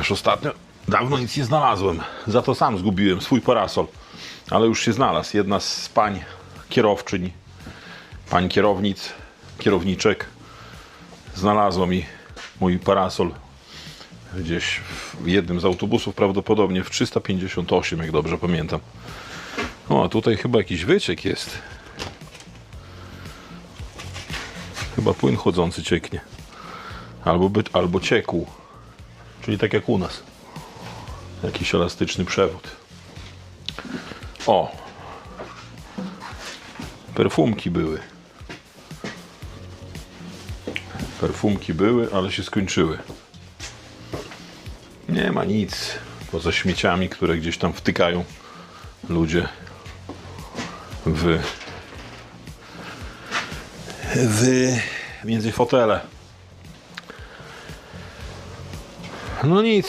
Chociaż ostatnio dawno nic nie znalazłem. Za to sam zgubiłem swój parasol. Ale już się znalazł. Jedna z pań kierowczyń, pań kierownic, kierowniczek znalazła mi mój parasol gdzieś w jednym z autobusów, prawdopodobnie w 358, jak dobrze pamiętam. O, a tutaj chyba jakiś wyciek jest. Chyba płyn chodzący cieknie. Albo, by, albo ciekł. Czyli tak jak u nas. Jakiś elastyczny przewód. O! Perfumki były. Perfumki były, ale się skończyły. Nie ma nic poza śmieciami, które gdzieś tam wtykają ludzie w, w między fotele. No nic,